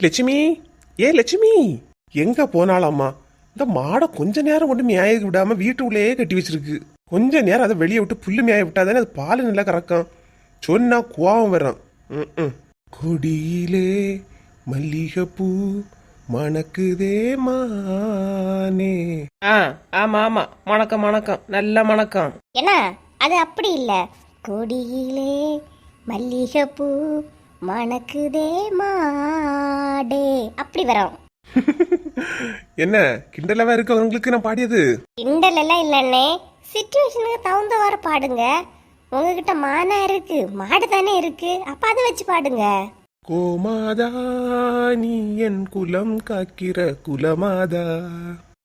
லட்சுமி! ஏ லட்சுமி! எங்க போனாலாம்மா? இந்த மாடை கொஞ்ச நேரம் கொண்டு மேய விடாம வீட்டுக்குள்ளேயே கட்டி வச்சிருக்கு. கொஞ்ச நேரம் அதை வெளியே விட்டு புல்லு மேய விட்டாதானே அது பால் நல்லா கறக்கும். சொன்னா கோவம் வரும் ம்ம். கொடியிலே மல்லிகைப்பூ மணக்குதே மானே. ஆ ஆமா ஆமா. வணக்கம் வணக்கம் நல்ல வணக்கம் என்ன? அது அப்படி இல்ல. கொடியிலே மல்லிகைப்பூ மணக்குதே மாடே. அப்படி வரும். என்ன கிண்டலாவா இருக்கு உங்களுக்கு நான் பாடியது. கிண்டல் எல்லாம் இல்லண்ணே சுச்சுவேஷனுக்கு தகுந்தவாறு பாடுங்க. உங்ககிட்ட மானா இருக்கு. மாடு தானே இருக்கு. அப்ப அதை வச்சு பாடுங்க. கோமாதா நீ என் குலம் காக்கிற குலமாதா.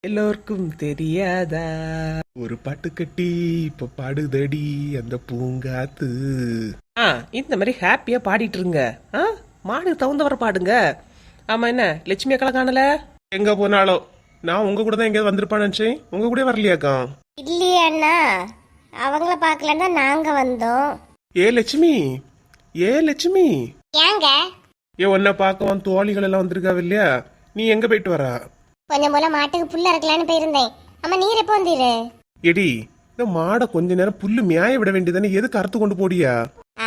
எல்லோருக்கும் தெரியாதா? ஒரு பாட்டு கட்டி இப்ப பாடுதடி அந்த பூங்காத்து. ஆ இந்த மாதிரி ஹாப்பியா பாடிட்டு இருங்க ஆ மாடு தகுந்தவரை பாடுங்க. ஆமா என்ன லட்சுமி அக்கா காணல? எங்க போனாலும் நான் உங்க கூட தான் எங்கேயாவது வந்திருப்பான்னு நினைச்சேன். உங்க கூட வரலையாக்கா? இல்லையே அண்ணா. அவங்கள பார்க்கலன்னா நாங்க வந்தோம். ஏ லட்சுமி? ஏ லட்சுமி? ஏங்க? ஏ உன்னை பார்க்க உன் தோழிகள் எல்லாம் வந்திருக்காவ இல்லையா நீ எங்க போயிட்டு வரா? கொஞ்சம் போல மாட்டுக்கு புல்ல இருக்கலான்னு போயிருந்தேன். அம்மா நீர் எப்போ வந்தீரு? எடி இந்த மாடை கொஞ்ச நேரம் புல்லு மேய விட வேண்டியதானே எதுக்கு அறுத்து கொண்டு போடியா?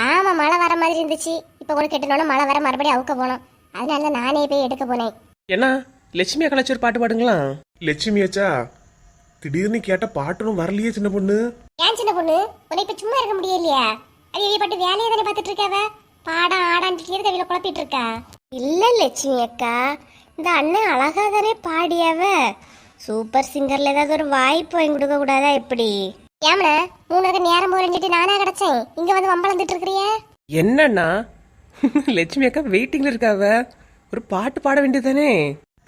ஆமா மழை வர மாதிரி இருந்துச்சு. இப்ப கூட கெட்டணும்னா மழை வர மறுபடியும் அவுக்க போனோம். அதனால தான் நானே போய் எடுக்க போனேன். என்ன? லட்சுமி ஒரு பாட்டு பாடுங்களா? லட்சுமி ஆச்சா திடீர்னு கேட்ட பாட்டனும் வரலையே சின்ன பொண்ணு. ஏன் சின்ன பொண்ணு? உன்னை இப்ப சும்மா இருக்க முடியலையா? அது பட்டு வேலையை தானே பார்த்துட்டு இருக்காவ? பாடம் ஆடான்ட்டு கவியில குழப்பிட்டு இருக்கா? இல்ல லட்சுமி அக்கா. இந்த அண்ணன் அழகா தானே பாடியாவ சூப்பர் சிங்கர்ல ஏதாவது ஒரு வாய்ப்பு வாங்கி கொடுக்க கூடாதா எப்படி? ஏமன மூணு நேரம் போறஞ்சிட்டு நானா கிடைச்சேன். இங்க வந்து வம்பளந்துட்டு இருக்கிறிய. என்னன்னா லட்சுமி அக்கா வெயிட்டிங்ல இருக்காவ. ஒரு பாட்டு பாட வேண்டியதானே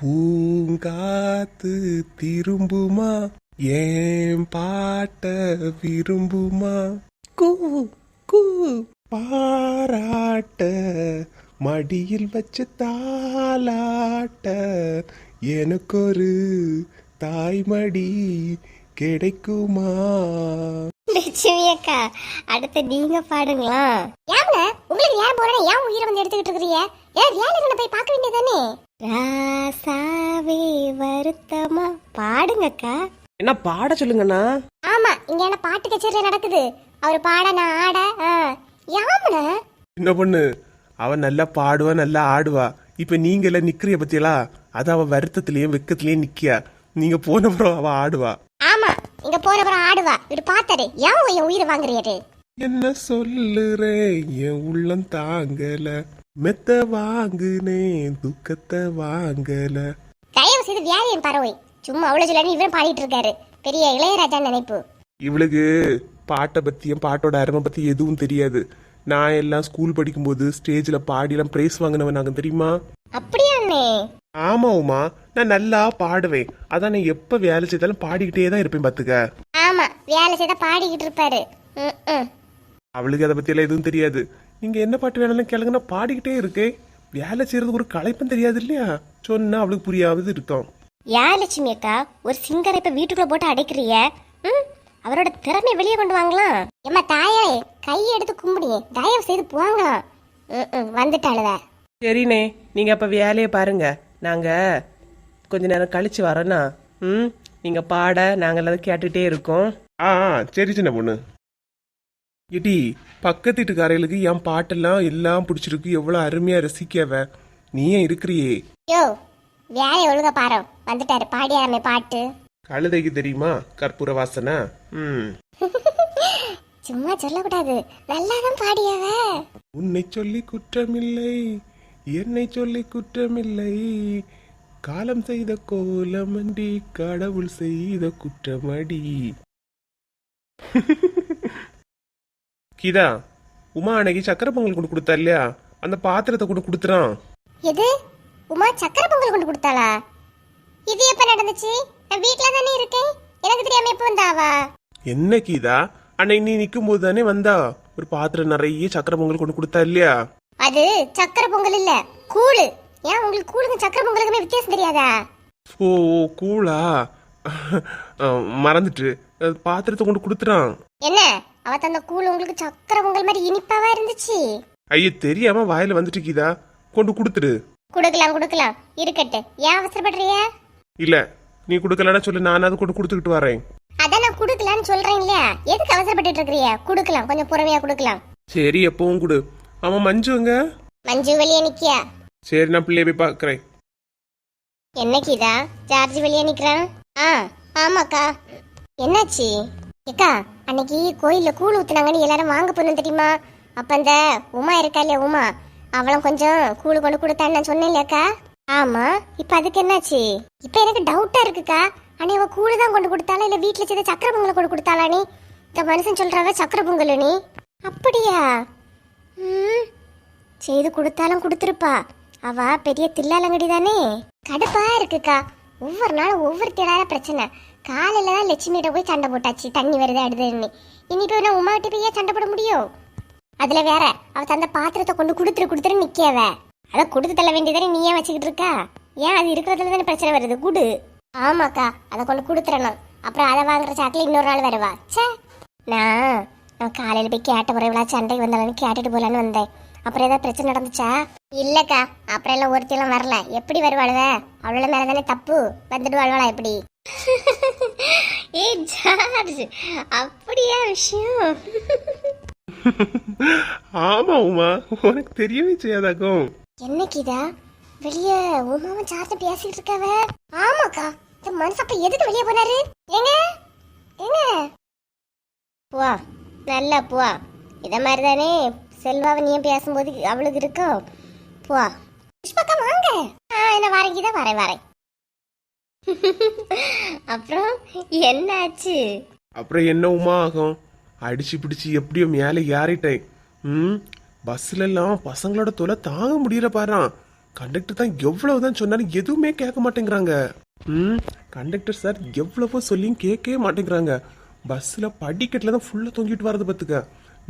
பூங்காத்து திரும்புமா? ஏன் பாட்ட விரும்புமா? கூ கூ. பாராட்ட மடியில் வச்சு தாலாட்ட எனக்கொரு தாய்மடி கிடைக்குமா? லட்சுமி அக்கா அடுத்து நீங்க பாடுங்களா ஏம்ல உங்களுக்கு ஏன் போறேன் ஏன் உயிரை வந்து எடுத்துக்கிட்டு இருக்கிறீங்க? ஏன் வேலை போய் பார்க்க வேண்டியதானே ராசாவே வருத்தமா. பாடுங்கக்கா. என்ன பாட சொல்லுங்கண்ணா. ஆமா இங்க என்ன பாட்டு கச்சேரி நடக்குது. அவர் பாட நான் ஆட ஆ. யாமன? என்ன பொண்ணு? அவன் நல்லா பாடுவா நல்லா ஆடுவா. இப்ப நீங்க எல்லாம் நிக்கிறிய பத்தியலா? அது அவ வருத்தத்திலயும் வெக்கத்திலயும் நிக்கியா? நீங்க போனப்புறம் அவ ஆடுவா. ஆமா இங்க போறவரை ஆடுவா. இவரு பார்த்தாரு ஏன் என் உயிரை வாங்குறியாரு என்ன சொல்லுறே என் உள்ளம் தாங்கல. மெத்த வாங்குனேன் துக்கத்தை வாங்கல. தயவு செய்து வேலையும் பறவை சும்மா அவ்வளவு சொல்லி இவரும் பாடிட்டு இருக்காரு பெரிய இளையராஜா நினைப்பு. இவளுக்கு பாட்டை பத்தியும் பாட்டோட அருமை பத்தி எதுவும் தெரியாது. நான் எல்லாம் ஸ்கூல் படிக்கும்போது ஸ்டேஜ்ல பாடிலாம் பிரைஸ் வாங்கினவன் நாங்க தெரியுமா? அப்படியா அண்ணே? ஆமா உமா. நான் நல்லா பாடுவேன். அதான் நான் எப்ப வேலை செய்தாலும் பாடிக்கிட்டே தான் இருப்பேன் பாத்துக்க. ஆமா வேலை செய்தா பாடிக்கிட்டு இருப்பாரு. அவளுக்கு அதை பத்தி எல்லாம் எதுவும் தெரியாது. நீங்க என்ன பாட்டு வேணாலும் கேளுங்க நான் பாடிக்கிட்டே இருக்கேன். வேலை செய்யறதுக்கு ஒரு களைப்பும் தெரியாது இல்லையா? சொன்னா அவளுக்கு புரியாவது இருக்கும் ஏன் லட்சுமி அக்கா ஒரு சிங்கரை இப்ப வீட்டுக்குள்ள போட்டு அடைக்கிறிய? ம்? அவரோட திறமையை வெளியே கொண்டு வாங்கலாம் ஏம்மா தாயே கையை எடுத்து கும்பிடியே தயவு செய்து ம், வந்துட்டாளுவ சரிண்ணே நீங்க அப்ப வேலையை பாருங்க. நாங்க கொஞ்ச நேரம் கழிச்சு வரோண்ணா. ம் நீங்க பாட நாங்க எல்லாரும் கேட்டுட்டே இருக்கோம். ஆ ஆ, சரி சின்ன பொண்ணு. இடி பக்கத்து வீட்டுக்காரர்களுக்கு என் பாட்டெல்லாம் எல்லாம் பிடிச்சிருக்கு. எவ்வளவு அருமையா ரசிக்கவ நீ ஏன் இருக்கிறியே. யோ வேலையை ஒழுங்கா பாரு. வந்துட்டாரு. பாடியாரமே பாட்டு. கழுதைக்கு தெரியுமா? கற்பூர வாசனை? ம். சும்மா சொல்லக்கூடாது. நல்லாதான் பாடியாவ. உன்னை சொல்லி குற்றமில்லை என்னை சொல்லி குற்றமில்லை. காலம் செய்த கோலமண்டி கடவுள் செய்த குற்றமடி. கீதா உமா அன்னைக்கு சக்கரை பொங்கல் கொண்டு கொடுத்தா இல்லையா? அந்த பாத்திரத்தை கொண்டு கொடுத்துறான். எது? உமா சக்கரை பொங்கல் கொண்டு கொடுத்தாளா? இது எப்ப நடந்துச்சு? நான் வீட்ல தானே இருக்கேன் எனக்கு தெரியாம எப்போ வந்தாவா? என்ன கீதா? அன்னைக்கு நீ நிற்கும் போது தானே வந்தா? ஒரு பாத்திரம் நிறைய சக்கரை பொங்கல் கொண்டு கொடுத்தா இல்லையா? அது சக்கரை பொங்கல் இல்ல கூழு. ஏன் உங்களுக்கு கூழுக்கும் சக்கரை பொங்கலுக்குமே வித்தியாசம் தெரியாதா? ஓ ஓ, கூழா? மறந்துட்டு. பாத்திரத்தை கொண்டு கொடுத்துறான் என்ன? அவ தந்த கூழ் உங்களுக்கு சக்கரை பொங்கல் மாதிரி இனிப்பாவா இருந்துச்சு? ஐய தெரியாம வாயில வந்துட்டு கீதா. கொண்டு கொடுத்துடு. கொடுக்கலாம் கொடுக்கலாம். இருக்கட்டு ஏன் அவசரப்படுறிய இல்ல நீ கொடுக்கலன்னா சொல்லு நான் அது கூட கொடுத்துக்கிட்டு வரேன். அதான் நான் கொடுக்கலான்னு சொல்றேன் இல்லையா? எதுக்கு அவசரப்பட்டுட்டு இருக்கிறிய கொடுக்கலாம் கொஞ்சம் பொறுமையா கொடுக்கலாம். சரி எப்பவும் கொடு. ஆமா மஞ்சுங்க? மஞ்சு வெளியே நிக்கியா? சரி நான் பிள்ளைய போய் பார்க்கறேன். என்னைக்கு இதா? ஜார்ஜ் வெளியே நிக்கிறான்? ஆ ஆமாக்கா. என்னாச்சு? ஏக்கா அன்னைக்கு கோயில்ல கூழ் ஊத்துனாங்கன்னு எல்லாரும் வாங்க போனோம் தெரியுமா? அப்ப அந்த உமா இருக்கா இல்லையா உமா? அவளும் கொஞ்சம் கூழ் கொண்டு கொடுத்தான்னு நான் சொன்னேன் இல்லையாக்கா? ஆமா இப்ப அதுக்கு என்னாச்சு? இப்ப எனக்கு டவுட்டா இருக்குக்கா. அண்ணே அவ கூழு தான் கொண்டு கொடுத்தாளா? இல்ல வீட்டுல செய்த சக்கரை பொங்கலை கொண்டு கொடுத்தாளா நீ? இந்த மனுஷன் சொல்றாங்க சக்கரை பொங்கல் நீ. அப்படியா? ம். செய்து கொடுத்தாலும் கொடுத்துருப்பா. அவ பெரிய தில்லாலங்கடி தானே? கடுப்பா இருக்குக்கா. ஒவ்வொரு நாளும் ஒவ்வொரு திடாத பிரச்சனை. காலையில தான் லட்சுமிகிட்ட போய் சண்டை போட்டாச்சு. தண்ணி வருது அடுதுன்னு இனி போய் நான் உமாகிட்ட போய் ஏன் சண்டை போட முடியும்? அதுல வேற அவ தந்த பாத்திரத்தை கொண்டு கொடுத்துரு கொடுத்துரு நிக்கவே அதை கொடுத்து தள்ள வேண்டியதானே நீ ஏன் வச்சுக்கிட்டு இருக்கா? ஏன் அது இருக்கிறதுல தானே பிரச்சனை வருது? குடு. ஆமாக்கா அதை கொண்டு கொடுத்துறணும் அப்புறம் அதை வாங்குற சாக்கில் இன்னொரு நாள் வருவா. ச்சே. நான் நான் காலையில் போய் கேட்ட முறைவிழா சண்டைக்கு வந்தாலும் கேட்டுட்டு போகலான்னு வந்தேன். அப்புறம் ஏதாவது பிரச்சனை நடந்துச்சா? இல்லைக்கா அப்புறம் எல்லாம் ஒருத்தியெல்லாம் வரல. எப்படி வருவாளுவ? அவ்வளோ மேலே தானே தப்பு? வந்துட்டு வாழ்வாளா எப்படி? ஏ ஜார்ஜ் அப்படியா விஷயம்? ஆமா உமா. உனக்கு தெரியவே செய்யாதாக்கும். என்னைக்குதா வெளிய உமாவும் சார்ஜ் பேசிட்டு இருக்காவ. ஆமாக்கா இந்த மனுஷன் அப்ப எதுக்கு வெளியே போனாரு? ஏங்க ஏங்க? புவா நல்லா புவா இத மாதிரி தானே செல்வாவை நீ பேசும்போது அவளுக்கு இருக்கும் புவா புஷ்பக்கா வாங்க. ஆ என்ன வரேங்க தான் வரேன் வரேன். அப்புறம் என்னாச்சு? அப்புறம் என்ன உமா ஆகும்? அடிச்சு பிடிச்சு எப்படியோ மேலே ஏறிட்டேன். ம்? பஸ்ல எல்லாம் பசங்களோட தொலை தாங்க முடியல பாறான் கண்டக்டர் தான் எவ்வளவுதான் சொன்னாலும் எதுவுமே கேட்க மாட்டேங்கிறாங்க. ம் கண்டக்டர் சார் எவ்வளவோ சொல்லியும் கேட்கவே மாட்டேங்கிறாங்க. பஸ்ல படிக்கட்டில் தான் ஃபுல்லா தொங்கிட்டு வரது பார்த்துக்க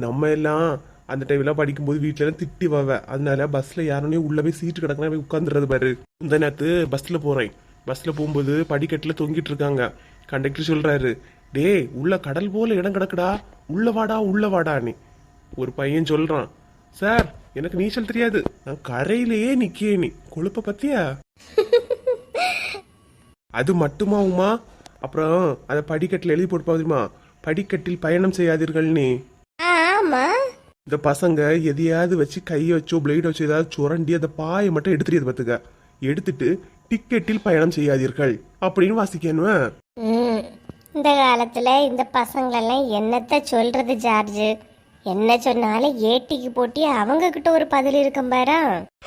நம்ம எல்லாம் அந்த டைம்ல படிக்கும்போது வீட்டிலலாம் எல்லாம் திட்டி வாவ. அதனால பஸ்ல யாருனே உள்ள போய் சீட்டு கிடக்குனா போய் உட்காந்துறது பாரு. இந்த நேரத்து பஸ்ல போறேன். பஸ்ல போகும்போது படிக்கட்டுல தொங்கிட்டு இருக்காங்க. கண்டக்டர் சொல்றாரு டேய் உள்ள கடல் போல இடம் கிடக்குடா. உள்ள வாடா உள்ள வாடான்னு. ஒரு பையன் சொல்றான் சார் எனக்கு நீச்சல் தெரியாது. நான் கரையிலேயே நிக்கே நீ. கொழுப்ப பத்தியா? அது மட்டுமா உமா? அப்புறம் அதை படிக்கட்டில் எழுதி போட்டு தெரியுமா படிக்கட்டில் பயணம் செய்யாதீர்கள்னு ஆமா. இந்த பசங்க எதையாவது வச்சு கையை வச்சோ பிளேட் வச்சோ ஏதாவது சுரண்டி அந்த பாயை மட்டும் எடுத்துறியது பார்த்துக்க. எடுத்துட்டு டிக்கெட்டில் பயணம் செய்யாதீர்கள். அப்படின்னு வாசிக்கணும். இந்த காலத்துல இந்த பசங்களெல்லாம் என்னத்த சொல்றது ஜார்ஜ்? என்ன சொன்னாலும் ஏட்டிக்கு போட்டி அவங்க கிட்ட ஒரு பதில் இருக்கும் பாரா.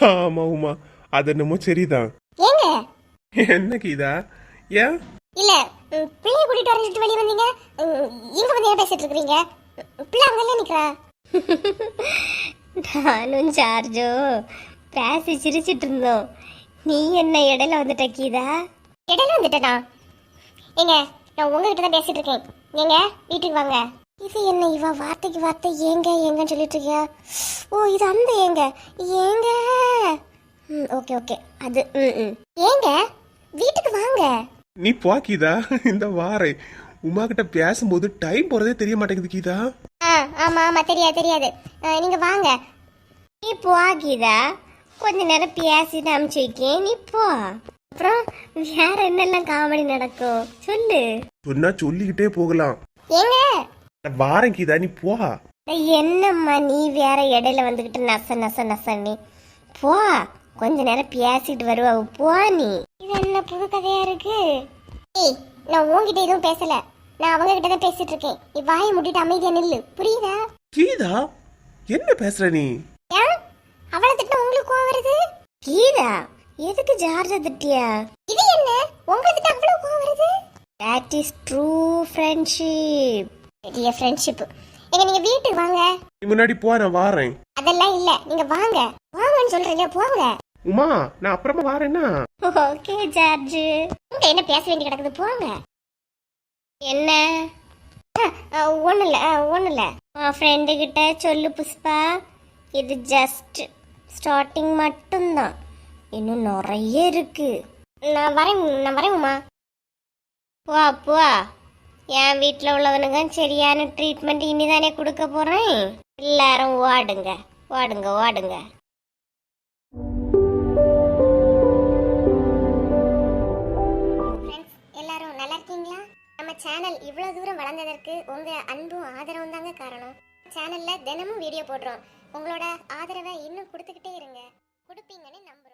ஆமா உமா. அது என்னமோ சரிதான். ஏங்க? என்ன கீதா ஏன்? இல்ல ம், பிள்ளைய கூட்டிட்டு வரைஞ்சிட்டு வெளியே வந்தீங்க? ம், இங்க வந்து பேசிட்டு இருக்கீங்க பிள்ளை அங்கெல்லாம் நிக்கிறா? நானும் ஜார்ஜோ பேசி சிரிச்சிட்டு இருந்தோம். நீ என்ன இடையில வந்துட்ட கீதா? இடையில வந்துட்டனா? ஏங்க நான் உங்ககிட்ட தான் பேசிட்டு இருக்கேன். ஏங்க வீட்டுக்கு வாங்க. இது என்ன இவ வார்த்தைக்கு வார்த்தை ஏங்க ஏங்கன்னு சொல்லிட்டு இருக்கியா ஓ இது அந்த ஏங்க. ஏங்க. ம் ஓகே ஓகே. அது ம் ம். ஏங்க வீட்டுக்கு வாங்க. நீ போ கீதா. இந்த வாரேன். உமா கிட்ட பேசும்போது டைம் போறதே தெரிய மாட்டேங்குது கீதா. ஆ ஆமா ஆமா. தெரியாது தெரியாது. ஆ, நீங்க வாங்க. நீ போ கீதா. கொஞ்ச நேரம் பேசிட்டு அமுச்சு வைக்கேன். நீ போ. அப்புறம் வேற என்னெல்லாம் காமெடி நடக்கும்? சொல்லு. சொன்னா சொல்லிக்கிட்டே போகலாம். நான் வாரேன் கீதா நீ போ. என்னம்மா நீ வேற இடையில வந்துகிட்டு நச நச நச நீ போ. கொஞ்ச நேரம் பேசிட்டு வருவா போ நீ. இது என்ன புது கதையா இருக்கு? ஏய் நான் உன்கிட்ட எதுவும் பேசல. நான் அவங்க கிட்ட தான் பேசிட்டு இருக்கேன். நீ வாயை மூடிட்டு அமைதியா நில்லு. புரியுதா? கீதா என்ன பேசுற நீ? ஏன்? அவளை திட்டினா உங்களுக்கு கோவம் வருது? கீதா எதுக்கு ஜார்ஜ திட்டியா? இது என்ன? உங்களுக்கு திட்ட அவ்வளவு கோவம் வருது? தட் இஸ் ட்ரூ ஃப்ரெண்ட்ஷிப் பெரிய ஃப்ரெண்ட்ஷிப் எங்க நீங்க வீட்டுக்கு வாங்க. முன்னாடி போ நான் வாரேன். அதெல்லாம் இல்ல நீங்க வாங்க. வாங்கன்னு சொல்றீங்க போங்க. உமா நான் அப்புறமா வாரேன்னா? ஓகே ஜார்ஜ் உங்க என்ன பேச வேண்டி கிடக்குது போங்க. என்ன? ஒன்றும் இல்லை ஒன்றும் இல்லை. ஃப்ரெண்டு கிட்ட சொல்லு புஷ்பா. இது ஜஸ்ட் ஸ்டார்டிங் மட்டும்தான். இன்னும் நிறைய இருக்கு. நான் வரேன் நான் வரேன் உமா. போ போ. என் வீட்டில் உள்ளவனுங்க சரியான ட்ரீட்மெண்ட் இனிதானே கொடுக்க போகிறேன் எல்லாரும் ஓடுங்க ஓடுங்க ஓடுங்க. எல்லாரும் நல்லா இருக்கீங்களா? நம்ம சேனல் இவ்வளோ தூரம் வளர்ந்ததற்கு உங்கள் அன்பும் ஆதரவும் தாங்க காரணம். சேனலில் தினமும் வீடியோ போடுறோம். உங்களோட ஆதரவை இன்னும் கொடுத்துக்கிட்டே இருங்க. கொடுப்பீங்கன்னு நம்புகிறோம்